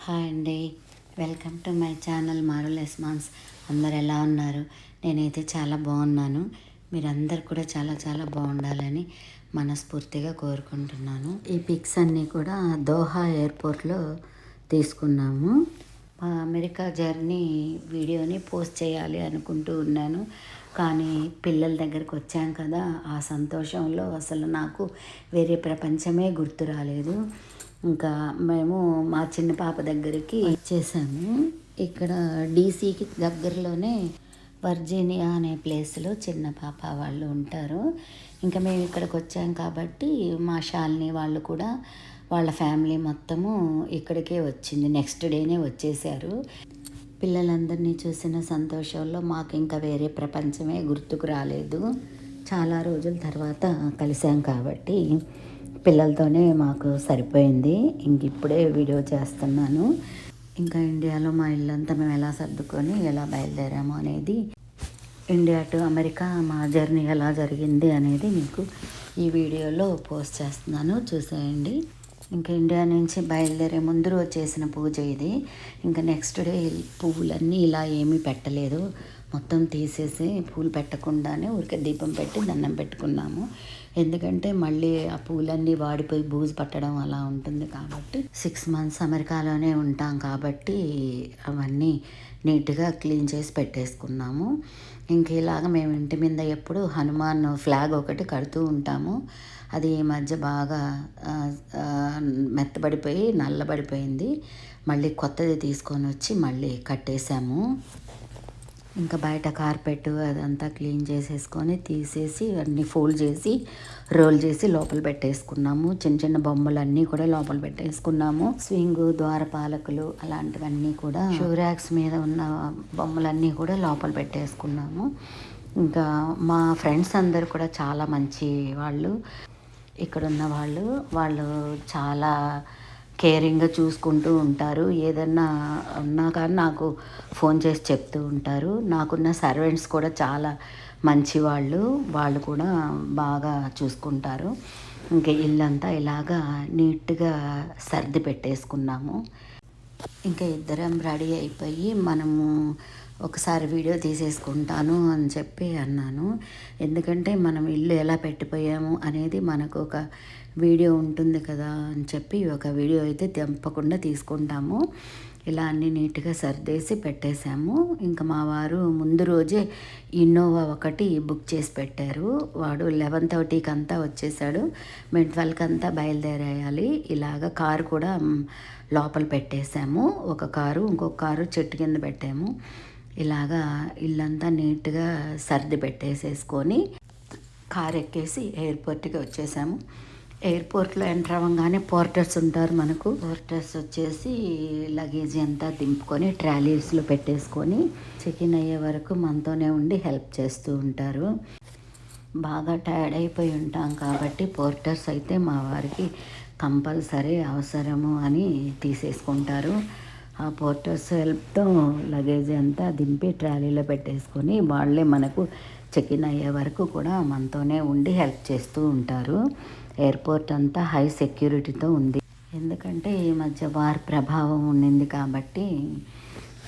Hi అండి. Welcome to my channel మారుల్ ఎస్మాన్స్ అందరు ఎలా ఉన్నారు? నేనైతే చాలా బాగున్నాను. మీరందరు కూడా చాలా చాలా బాగుండాలని మనస్ఫూర్తిగా కోరుకుంటున్నాను. ఈ పిక్స్ అన్నీ కూడా దోహా ఎయిర్పోర్ట్లో తీసుకున్నాము. మా అమెరికా జర్నీ వీడియోని పోస్ట్ చేయాలి అనుకుంటూ ఉన్నాను. కానీ పిల్లల దగ్గరికి వచ్చాం కదా. ఆ సంతోషంలో అసలు నాకు వేరే ప్రపంచమే గుర్తు రాలేదు. ఇంకా మేము మా చిన్న పాప దగ్గరికి వచ్చేసాము. ఇక్కడ డీసీకి దగ్గరలోనే వర్జీనియా అనే ప్లేస్లో చిన్న పాప వాళ్ళు ఉంటారు. ఇంకా మేము ఇక్కడికి వచ్చాం కాబట్టి మా శాలిని వాళ్ళు కూడా వాళ్ళ ఫ్యామిలీ మొత్తము ఇక్కడికే వచ్చింది. నెక్స్ట్ డేనే వచ్చేసారు. పిల్లలందరినీ చూసిన సంతోషంలో మాకు ఇంకా వేరే ప్రపంచమే గుర్తుకు రాలేదు. చాలా రోజుల తర్వాత కలిసాం కాబట్టి పిల్లలతోనే మాకు సరిపోయింది. ఇంక ఇప్పుడే వీడియో చేస్తున్నాను. ఇంకా ఇండియాలో మా ఇల్లంతా మేము ఎలా సర్దుకొని ఎలా బయలుదేరాము అనేది ఇండియా టు అమెరికా మా జర్నీ ఎలా జరిగింది అనేది మీకు ఈ వీడియోలో పోస్ట్ చేస్తున్నాను. చూసేయండి. ఇంకా ఇండియా నుంచి బయలుదేరే ముందు రోజు చేసిన పూజ ఇది. ఇంకా నెక్స్ట్ డే పువ్వులన్నీ ఇలా ఏమీ పెట్టలేదు. మొత్తం తీసేసి పూలు పెట్టకుండానే ఊరికే దీపం పెట్టి దండం పెట్టుకున్నాము. ఎందుకంటే మళ్ళీ ఆ పూలన్నీ వాడిపోయి బూజు పట్టడం అలా ఉంటుంది కాబట్టి సిక్స్ మంత్స్ అమెరికాలోనే ఉంటాం కాబట్టి అవన్నీ నీట్గా క్లీన్ చేసి పెట్టేసుకున్నాము. ఇంక ఇలాగ మేము ఇంటి మీద ఎప్పుడు హనుమాన్ ఫ్లాగ్ ఒకటి కడుతూ ఉంటాము. అది ఈ మధ్య బాగా మెత్తబడిపోయి నల్లబడిపోయింది. మళ్ళీ కొత్తది తీసుకొని వచ్చి మళ్ళీ కట్టేశాము. ఇంకా బయట కార్పెట్ అదంతా క్లీన్ చేసేసుకొని తీసేసి అన్నీ ఫోల్డ్ చేసి రోల్ చేసి లోపల పెట్టేసుకున్నాము. చిన్న చిన్న బొమ్మలన్నీ కూడా లోపల పెట్టేసుకున్నాము. స్వింగ్ ద్వారపాలకులు అలాంటివన్నీ కూడా షూరాక్స్ మీద ఉన్న బొమ్మలన్నీ కూడా లోపల పెట్టేసుకున్నాము. ఇంకా మా ఫ్రెండ్స్ అందరు కూడా చాలా మంచి వాళ్ళు. ఇక్కడ ఉన్న వాళ్ళు వాళ్ళు చాలా కేరింగ్గా చూసుకుంటూ ఉంటారు. ఏదన్నా ఉన్నా కానీ నాకు ఫోన్ చేసి చెప్తూ ఉంటారు. నాకున్న సర్వెంట్స్ కూడా చాలా మంచి వాళ్ళు వాళ్ళు కూడా బాగా చూసుకుంటారు. ఇంకా ఇల్లంతా ఇలాగా నీట్గా సర్ది పెట్టేసుకున్నాము. ఇంకా ఇద్దరం రెడీ అయిపోయి మనము ఒకసారి వీడియో తీసేసుకుంటాను అని చెప్పి అన్నాను. ఎందుకంటే మనం ఇల్లు ఎలా పెట్టిపోయాము అనేది మనకు ఒక వీడియో ఉంటుంది కదా అని చెప్పి ఒక వీడియో అయితే తెంపకుండా తీసుకుంటాము. ఇలా అన్ని నీట్గా సర్దేసి పెట్టేశాము. ఇంకా మా వారు ముందు రోజే ఇన్నోవా ఒకటి బుక్ చేసి పెట్టారు. వాడు లెవెన్ థర్టీకి అంతా వచ్చేసాడు. మేము ట్వెల్వ్కి అంతా బయలుదేరేయాలి. ఇలాగ కారు కూడా లోపల పెట్టేశాము. ఒక కారు ఇంకొక కారు చెట్టు కింద పెట్టాము. ఇలాగా ఇల్లంతా నీట్గా సర్ది పెట్టేసేసుకొని కారు ఎక్కేసి ఎయిర్పోర్ట్కి వచ్చేసాము. ఎయిర్పోర్ట్లో ఎంటర్ అవ్వగానే పోర్టర్స్ ఉంటారు మనకు. పోర్టర్స్ వచ్చేసి లగేజ్ అంతా దింపుకొని ట్రాలీస్లో పెట్టేసుకొని చెక్ ఇన్ అయ్యే వరకు మనతోనే ఉండి హెల్ప్ చేస్తూ ఉంటారు. బాగా టైర్డ్ అయిపోయి ఉంటాం కాబట్టి పోర్టర్స్ అయితే మా వారికి కంపల్సరీ అవసరము అని తీసేసుకుంటారు. ఆ పోర్టర్స్ హెల్ప్తో లగేజ్ అంతా దింపి ట్రాలీలో పెట్టేసుకొని వాళ్ళే మనకు చెక్ ఇన్ అయ్యే వరకు కూడా మనతోనే ఉండి హెల్ప్ చేస్తూ ఉంటారు. ఎయిర్పోర్ట్ అంతా హై సెక్యూరిటీతో ఉంది. ఎందుకంటే ఈ మధ్య వార్ ప్రభావం ఉండింది కాబట్టి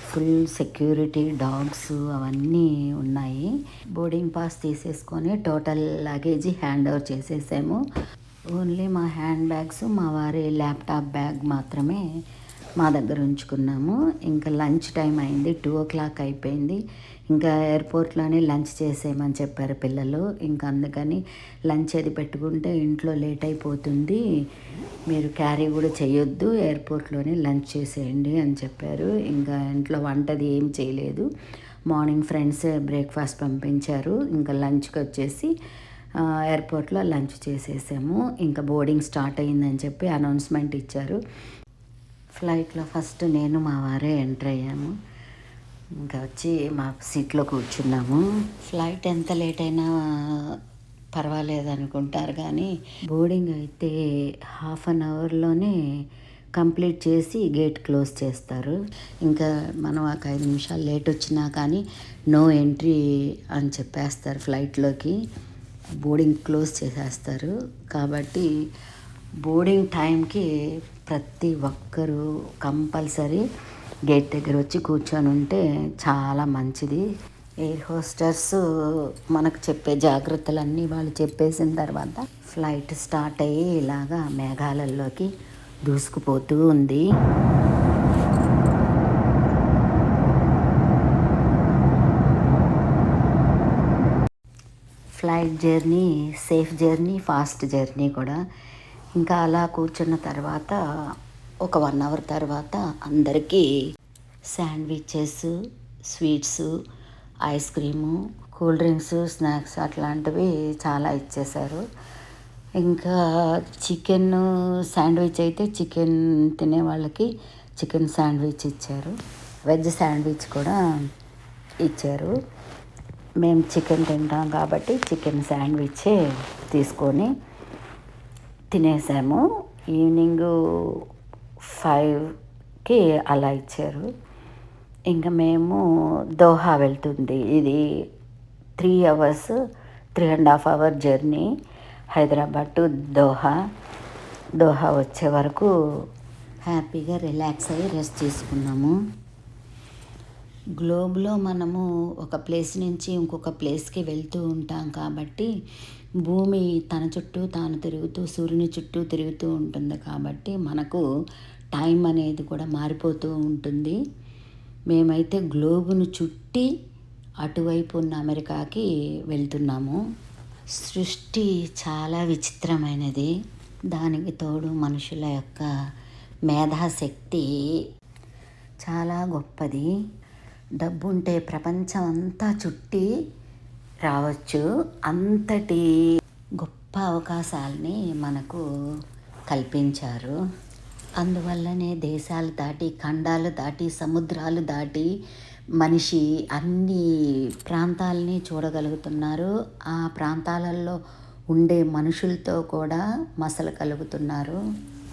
ఫుల్ సెక్యూరిటీ డాగ్స్ అవన్నీ ఉన్నాయి. బోర్డింగ్ పాస్ తీసేసుకొని టోటల్ లగేజీ హ్యాండ్ ఓవర్ చేసేసాము. ఓన్లీ మా హ్యాండ్ బ్యాగ్స్ మా వారి ల్యాప్టాప్ బ్యాగ్ మాత్రమే మా దగ్గర ఉంచుకున్నాము. ఇంకా లంచ్ టైం అయింది. టూ ఓ క్లాక్ అయిపోయింది. ఇంకా ఎయిర్పోర్ట్లోనే లంచ్ చేసేయమని చెప్పారు పిల్లలు. ఇంకా అందుకని లంచ్ అది పెట్టుకుంటే ఇంట్లో లేట్ అయిపోతుంది. మీరు క్యారీ కూడా చేయొద్దు. ఎయిర్పోర్ట్లోనే లంచ్ చేసేయండి అని చెప్పారు. ఇంకా ఇంట్లో వంటది ఏం చేయలేదు. మార్నింగ్ ఫ్రెండ్స్ బ్రేక్ఫాస్ట్ పంపించారు. ఇంకా లంచ్కి వచ్చేసి ఎయిర్పోర్ట్లో లంచ్ చేసేసాము. ఇంకా బోర్డింగ్ స్టార్ట్ అయ్యిందని చెప్పి అనౌన్స్మెంట్ ఇచ్చారు. ఫ్లైట్లో ఫస్ట్ నేను మా వారే ఎంటర్ అయ్యాము. ఇంకా వచ్చి మా సీట్లో కూర్చున్నాము. ఫ్లైట్ ఎంత లేట్ అయినా పర్వాలేదు అనుకుంటారు కానీ బోర్డింగ్ అయితే హాఫ్ అన్ అవర్లోనే కంప్లీట్ చేసి గేట్ క్లోజ్ చేస్తారు. ఇంకా మనం ఒక ఐదు నిమిషాలు లేట్ వచ్చినా కానీ నో ఎంట్రీ అని చెప్పేస్తారు ఫ్లైట్లోకి. బోర్డింగ్ క్లోజ్ చేసేస్తారు. కాబట్టి బోర్డింగ్ టైంకి ప్రతి ఒక్కరూ కంపల్సరీ గేట్ దగ్గర వచ్చి కూర్చొని ఉంటే చాలా మంచిది. ఎయిర్ హోస్టర్స్ మనకు చెప్పే జాగ్రత్తలన్నీ వాళ్ళు చెప్పేసిన తర్వాత ఫ్లైట్ స్టార్ట్ అయ్యి ఇలాగా మేఘాలలోకి దూసుకుపోతూ ఉంది. Flight journey safe journey fast journey కూడా ఇంకా అలా కూర్చున్న తర్వాత ఒక వన్ అవర్ తర్వాత అందరికీ sandwiches sweets ice cream cool drinks snacks అట్లాంటివి చాలా ఇచ్చేశారు. ఇంకా చికెన్ శాండ్విచ్ అయితే చికెన్ తినే వాళ్ళకి చికెన్ శాండ్విచ్ ఇచ్చారు. వెజ్ శాండ్విచ్ కూడా ఇచ్చారు. మేము చికెన్ తింటాం కాబట్టి చికెన్ శాండ్విచ్ తీసుకొని తినేసాము. ఈవినింగ్ ఫైవ్కి అలా ఇచ్చారు. ఇంకా మేము దోహా వెళ్తుంది. ఇది three hours three and half hour journey. Hyderabad to Doha. Doha వచ్చే వరకు హ్యాపీగా రిలాక్స్ అయ్యి రెస్ట్ తీసుకున్నాము. గ్లోబ్లో మనము ఒక ప్లేస్ నుంచి ఇంకొక ప్లేస్కి వెళ్తూ ఉంటాం కాబట్టి భూమి తన చుట్టూ తాను తిరుగుతూ సూర్యుని చుట్టూ తిరుగుతూ ఉంటుంది కాబట్టి మనకు టైం అనేది కూడా మారిపోతూ ఉంటుంది. మేమైతే గ్లోబును చుట్టి అటువైపు ఉన్న అమెరికాకి వెళ్తున్నాము. సృష్టి చాలా విచిత్రమైనది. దానికి తోడు మనుషుల యొక్క మేధాశక్తి చాలా గొప్పది. డబ్బుంటే ప్రపంచం అంతా చుట్టి రావచ్చు. అంతటి గొప్ప అవకాశాలని మనకు కల్పించారు. అందువల్లనే దేశాలు దాటి ఖండాలు దాటి సముద్రాలు దాటి మనిషి అన్ని ప్రాంతాలని చూడగలుగుతున్నారు. ఆ ప్రాంతాలలో ఉండే మనుషులతో కూడా మసలు కలుగుతున్నారు.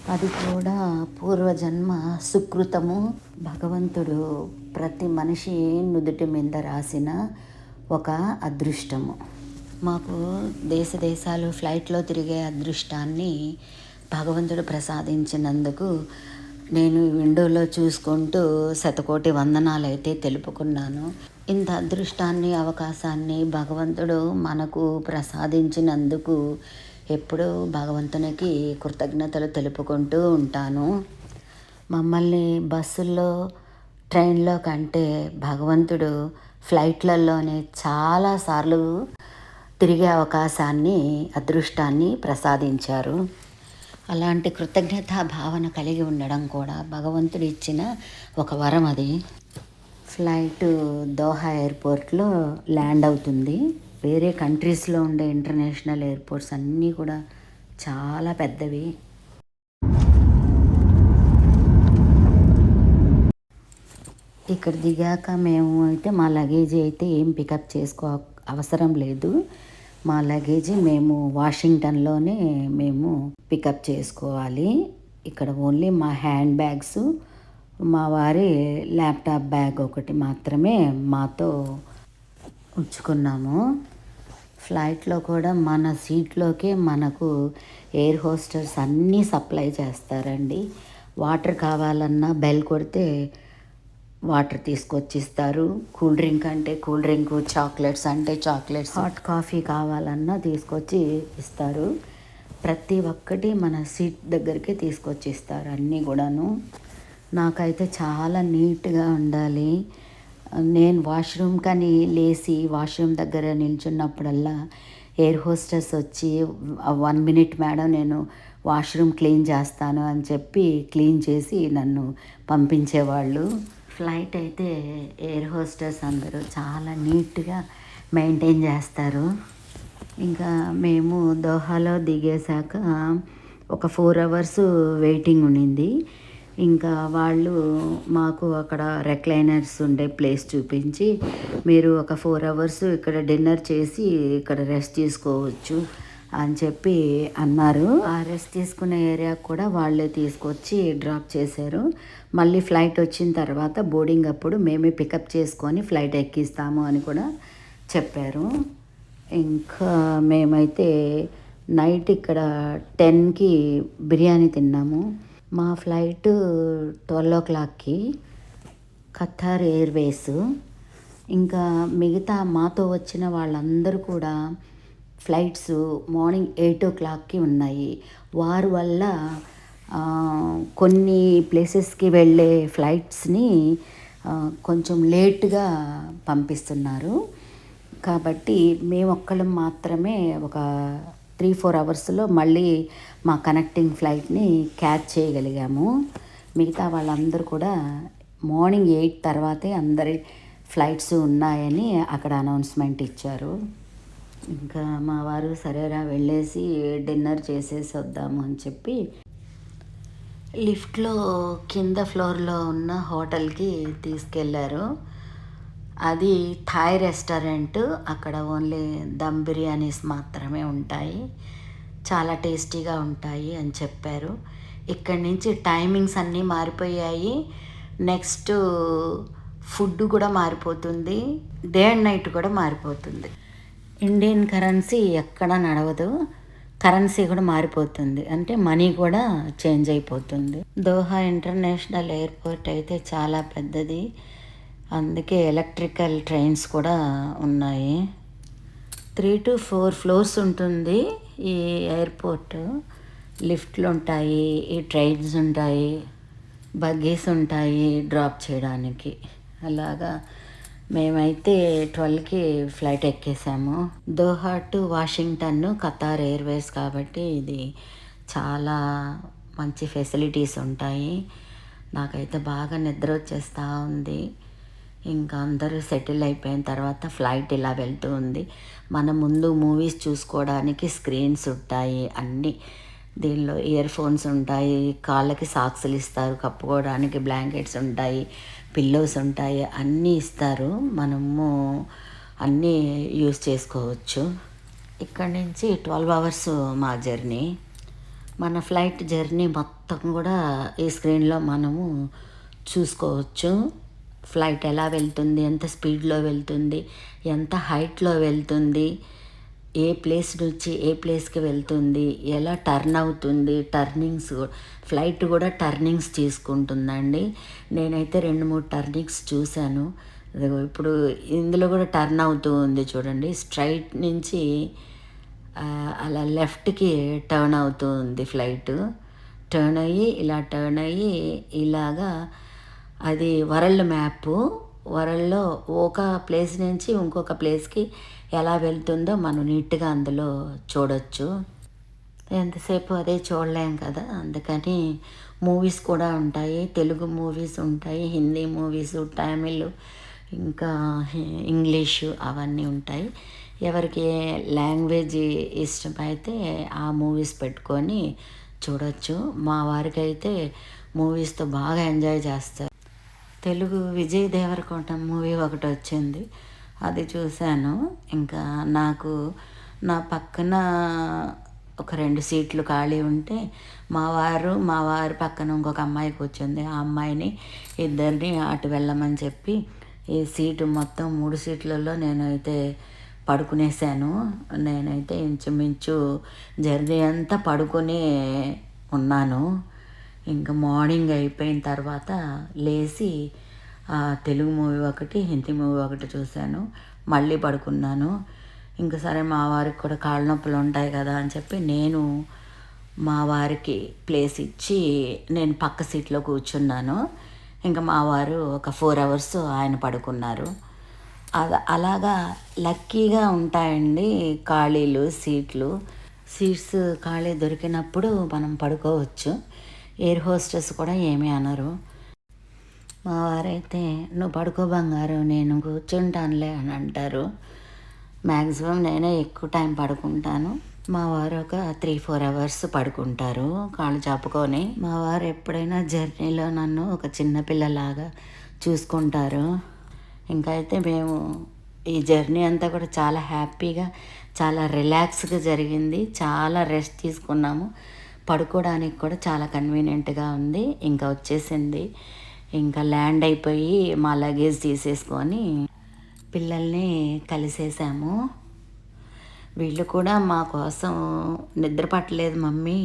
అది కూడా పూర్వజన్మ సుకృతము. భగవంతుడు ప్రతి మనిషి నుదుటి మీద రాసిన ఒక అదృష్టము. మాకు దేశ దేశాలు ఫ్లైట్లో తిరిగే అదృష్టాన్ని భగవంతుడు ప్రసాదించినందుకు నేను విండోలో చూసుకుంటూ శతకోటి వందనాలు అయితే తెలుపుకున్నాను. ఇంత అదృష్టాన్ని అవకాశాన్ని భగవంతుడు మనకు ప్రసాదించినందుకు ఎప్పుడూ భగవంతునికి కృతజ్ఞతలు తెలుపుకుంటూ ఉంటాను. మమ్మల్ని బస్సుల్లో ట్రైన్లో కంటే భగవంతుడు ఫ్లైట్లలోనే చాలాసార్లు తిరిగే అవకాశాన్ని అదృష్టాన్ని ప్రసాదించారు. అలాంటి కృతజ్ఞతా భావన కలిగి ఉండడం కూడా భగవంతుడు ఇచ్చిన ఒక వరం అది. ఫ్లైట్ దోహా ఎయిర్పోర్ట్లో ల్యాండ్ అవుతుంది. వేరే కంట్రీస్లో ఉండే ఇంటర్నేషనల్ ఎయిర్పోర్ట్స్ అన్నీ కూడా చాలా పెద్దవి. ఇక్కడ దిగాక మేము అయితే మా లగేజ్ అయితే ఏం పికప్ చేసుకో అవసరం లేదు. మా లగేజ్ మేము వాషింగ్టన్లోనే మేము పికప్ చేసుకోవాలి. ఇక్కడ ఓన్లీ మా హ్యాండ్ బ్యాగ్స్ మా వారి ల్యాప్టాప్ బ్యాగ్ ఒకటి మాత్రమే మాతో ఉంచుకున్నాము. ఫ్లైట్లో కూడా మన సీట్లోకే మనకు ఎయిర్ హోస్టర్స్ అన్నీ సప్లై చేస్తారండి. వాటర్ కావాలన్నా బెల్ కొడితే వాటర్ తీసుకొచ్చి ఇస్తారు కూల్ డ్రింక్ అంటే కూల్ డ్రింక్ చాక్లెట్స్ అంటే చాక్లెట్స్ హాట్ కాఫీ కావాలన్నా తీసుకొచ్చి ఇస్తారు. ప్రతి ఒక్కటి మన సీట్ దగ్గరికి తీసుకొచ్చి ఇస్తారు అన్నీ కూడాను. నాకైతే చాలా నీట్గా ఉండాలి. నేను వాష్రూమ్ కానీ లేచి వాష్రూమ్ దగ్గర నిల్చున్నప్పుడల్లా ఎయిర్ హోస్టెస్ వచ్చి వన్ మినిట్ మేడం నేను వాష్రూమ్ క్లీన్ చేస్తాను అని చెప్పి క్లీన్ చేసి నన్ను పంపించేవాళ్ళు. ఫ్లైట్ అయితే ఎయిర్ హోస్టెస్ అందరూ చాలా నీట్గా మెయింటైన్ చేస్తారు. ఇంకా మేము దోహాలో దిగేశాక ఒక ఫోర్ అవర్స్ వెయిటింగ్ ఉండింది. ఇంకా వాళ్ళు మాకు అక్కడ రెక్లైనర్స్ ఉండే ప్లేస్ చూపించి మీరు ఒక ఫోర్ అవర్స్ ఇక్కడ డిన్నర్ చేసి ఇక్కడ రెస్ట్ తీసుకోవచ్చు అని చెప్పి అన్నారు. ఆ రెస్ట్ తీసుకునే ఏరియా కూడా వాళ్ళే తీసుకొచ్చి డ్రాప్ చేశారు. మళ్ళీ ఫ్లైట్ వచ్చిన తర్వాత బోర్డింగ్ అప్పుడు మేమే పికప్ చేసుకొని ఫ్లైట్ ఎక్కిస్తాము అని కూడా చెప్పారు. ఇంకా మేమైతే నైట్ ఇక్కడ టెన్కి బిర్యానీ తిన్నాము. మా ఫ్లైట్ ట్వెల్వ్ ఓ క్లాక్కి ఖతార్ ఎయిర్వేస్. ఇంకా మిగతా మాతో వచ్చిన వాళ్ళందరూ కూడా ఫ్లైట్స్ మార్నింగ్ ఎయిట్ ఓ క్లాక్కి ఉన్నాయి. వారి వల్ల కొన్ని ప్లేసెస్కి వెళ్ళే ఫ్లైట్స్ని కొంచెం లేట్గా పంపిస్తున్నారు. కాబట్టి మేము ఒక్కళ్ళం మాత్రమే ఒక త్రీ ఫోర్ అవర్స్లో మళ్ళీ మా కనెక్టింగ్ ఫ్లైట్ని క్యాచ్ చేయగలిగాము. మిగతా వాళ్ళందరూ కూడా మార్నింగ్ ఎయిట్ తర్వాతే అందరి ఫ్లైట్స్ ఉన్నాయని అక్కడ అనౌన్స్మెంట్ ఇచ్చారు. ఇంకా మా వారు సరేరా వెళ్ళేసి డిన్నర్ చేసేసి వద్దాము అని చెప్పి లిఫ్ట్లో కింద ఫ్లోర్లో ఉన్న హోటల్కి తీసుకెళ్ళారు. అది థాయ్ రెస్టారెంట్ అక్కడ ఓన్లీ దమ్ బిర్యానీస్ మాత్రమే ఉంటాయి. చాలా టేస్టీగా ఉంటాయి అని చెప్పారు. ఇక్కడి నుంచి టైమింగ్స్ అన్నీ మారిపోయాయి. నెక్స్ట్ ఫుడ్ కూడా మారిపోతుంది. డే అండ్ నైట్ కూడా మారిపోతుంది. ఇండియన్ కరెన్సీ ఎక్కడ నడవదు. కరెన్సీ కూడా మారిపోతుంది. అంటే మనీ కూడా చేంజ్ అయిపోతుంది. దోహా ఇంటర్నేషనల్ ఎయిర్పోర్ట్ అయితే చాలా పెద్దది. అందుకే ఎలక్ట్రికల్ ట్రైన్స్ కూడా ఉన్నాయి. త్రీ టు ఫోర్ ఫ్లోర్స్ ఉంటుంది ఈ ఎయిర్పోర్ట్. లిఫ్ట్లు ఉంటాయి ఈ ట్రైన్స్ ఉంటాయి బగ్గీస్ ఉంటాయి డ్రాప్ చేయడానికి. అలాగా మేమైతే ట్వెల్వ్కి flight ఎక్కేసాము. Doha to Washington Qatar Airways కాబట్టి ఇది చాలా మంచి ఫెసిలిటీస్ ఉంటాయి. నాకైతే బాగా నిద్ర వచ్చేస్తూ ఉంది. ఇంకా అందరూ సెటిల్ అయిపోయిన తర్వాత ఫ్లైట్ ఇలా వెళ్తూ ఉంది. మన ముందు మూవీస్ చూసుకోవడానికి స్క్రీన్స్ ఉంటాయి అన్నీ. దీనిలో ఇయర్ ఫోన్స్ ఉంటాయి కాళ్ళకి సాక్సులు ఇస్తారు కప్పుకోవడానికి బ్లాంకెట్స్ ఉంటాయి పిల్లోస్ ఉంటాయి అన్నీ ఇస్తారు. మనము అన్నీ యూస్ చేసుకోవచ్చు. ఇక్కడ నుంచి ట్వెల్వ్ అవర్స్ మా జర్నీ. మన ఫ్లైట్ జర్నీ మొత్తం కూడా ఈ స్క్రీన్లో మనము చూసుకోవచ్చు. ఫ్లైట్ ఎలా వెళ్తుంది ఎంత స్పీడ్లో వెళ్తుంది ఎంత హైట్లో వెళ్తుంది ఏ ప్లేస్ నుంచి ఏ ప్లేస్కి వెళ్తుంది ఎలా టర్న్ అవుతుంది టర్నింగ్స్ ఫ్లైట్ కూడా టర్నింగ్స్ తీసుకుంటుందండి. నేనైతే రెండు మూడు టర్నింగ్స్ చూశాను. ఇప్పుడు ఇందులో కూడా టర్న్ అవుతూ ఉంది చూడండి. స్ట్రైట్ నుంచి అలా లెఫ్ట్కి టర్న్ అవుతూ ఉంది ఫ్లైట్. టర్న్ అయ్యి ఇలా టర్న్ అయ్యి ఇలాగా అది వరల్డ్ మ్యాప్. వరల్డ్లో ఒక ప్లేస్ నుంచి ఇంకొక ప్లేస్కి ఎలా వెళ్తుందో మనం నీట్గా అందులో చూడొచ్చు. ఎంతసేపు అదే చూడలేం కదా అందుకని మూవీస్ కూడా ఉంటాయి. తెలుగు మూవీస్ ఉంటాయి హిందీ మూవీస్ తమిళ్ ఇంకా ఇంగ్లీషు అవన్నీ ఉంటాయి. ఎవరికి ఏ లాంగ్వేజ్ ఇష్టమైతే ఆ మూవీస్ పెట్టుకొని చూడొచ్చు. మా వారికైతే మూవీస్తో బాగా ఎంజాయ్ చేస్తారు. తెలుగు విజయ్ దేవరకోటం మూవీ ఒకటి వచ్చింది. అది చూశాను. ఇంకా నాకు నా పక్కన ఒక రెండు సీట్లు ఖాళీ ఉంటే మా వారు మా వారి పక్కన ఇంకొక అమ్మాయి కూర్చుంది. ఆ అమ్మాయిని ఇద్దరిని అటు వెళ్ళమని చెప్పి ఈ సీటు మొత్తం మూడు సీట్లలో నేనైతే పడుకునేసాను నేనైతే ఇంచుమించు జర్నీ అంతా పడుకుని ఉన్నాను. ఇంకా మార్నింగ్ అయిపోయిన తర్వాత లేచి తెలుగు మూవీ ఒకటి హిందీ మూవీ ఒకటి చూశాను. మళ్ళీ పడుకున్నాను. ఇంకా సరే మా వారికి కూడా కాళ్ళ నొప్పులు ఉంటాయి కదా అని చెప్పి నేను మా వారికి ప్లేస్ ఇచ్చి నేను పక్క సీట్లో కూర్చున్నాను. ఇంకా మా వారు ఒక ఫోర్ అవర్స్ ఆయన పడుకున్నారు. అద- అలాగా లక్కీగా ఉంటాయండి ఖాళీలు సీట్లు. సీట్స్ ఖాళీ దొరికినప్పుడు మనం పడుకోవచ్చు. ఎయిర్ హోస్టెస్ కూడా ఏమీ అనరు. మా వారైతే నువ్వు పడుకో బంగారు నేను కూర్చుంటానులే అని అంటారు. మ్యాక్సిమం నేనే ఎక్కువ టైం పడుకుంటాను. మా వారు ఒక త్రీ ఫోర్ అవర్స్ పడుకుంటారు కాళ్ళు చాపుకొని. మా వారు ఎప్పుడైనా జర్నీలో నన్ను ఒక చిన్నపిల్లలాగా చూసుకుంటారు. ఇంకా అయితే మేము ఈ జర్నీ అంతా కూడా చాలా హ్యాపీగా చాలా రిలాక్స్గా జరిగింది. చాలా రెస్ట్ తీసుకున్నాము. పడుకోవడానికి కూడా చాలా కన్వీనియంట్గా ఉంది. ఇంకా వచ్చేసింది. ఇంకా ల్యాండ్ అయిపోయి మా లగేజ్ తీసేసుకొని పిల్లల్ని కలిసేసాము. వీళ్ళు కూడా మా కోసం నిద్ర పట్టలేదు మమ్మీ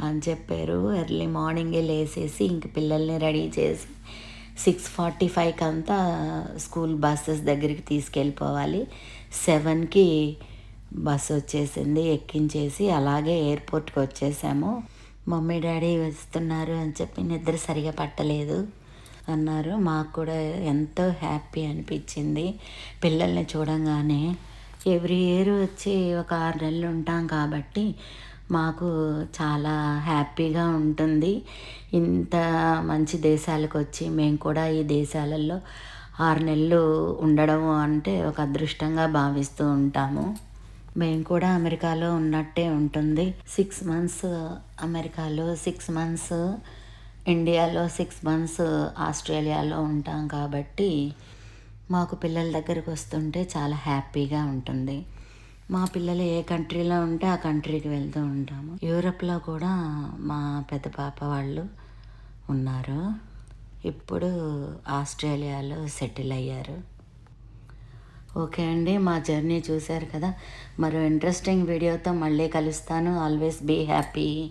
అని చెప్పారు. ఎర్లీ మార్నింగే లేసేసి ఇంక పిల్లల్ని రెడీ చేసి సిక్స్ ఫార్టీ ఫైవ్కి అంతా స్కూల్ బస్సెస్ దగ్గరికి తీసుకెళ్ళిపోవాలి. సెవెన్కి బస్సు వచ్చేసింది ఎక్కించేసి అలాగే ఎయిర్పోర్ట్కి వచ్చేసాము. మమ్మీ డాడీ వస్తున్నారు అని చెప్పి నిద్ర సరిగా పట్టలేదు అన్నారు. మాకు కూడా ఎంతో హ్యాపీ అనిపించింది. పిల్లల్ని చూడంగానే ఎవ్రీ ఇయర్ వచ్చి ఒక ఆరు నెలలు ఉంటాం కాబట్టి మాకు చాలా హ్యాపీగా ఉంటుంది. ఇంత మంచి దేశాలకు వచ్చి మేము కూడా ఈ దేశాలలో ఆరు నెలలు ఉండడం అంటే ఒక అదృష్టంగా భావిస్తూ ఉంటాము. మేము కూడా అమెరికాలో ఉన్నట్టే ఉంటుంది. సిక్స్ మంత్స్ అమెరికాలో సిక్స్ మంత్స్ ఇండియాలో సిక్స్ మంత్స్ ఆస్ట్రేలియాలో ఉంటాం కాబట్టి మాకు పిల్లల దగ్గరకు వస్తుంటే చాలా హ్యాపీగా ఉంటుంది. మా పిల్లలు ఏ కంట్రీలో ఉంటే ఆ కంట్రీకి వెళ్తూ ఉంటాము. యూరప్లో కూడా మా పెద్ద పాప వాళ్ళు ఉన్నారు. ఇప్పుడు ఆస్ట్రేలియాలో సెటిల్ అయ్యారు. ఓకే అండి మా జర్నీ చూశారు కదా. మరో ఇంట్రెస్టింగ్ వీడియోతో మళ్ళీ కలుస్తాను. Always be happy.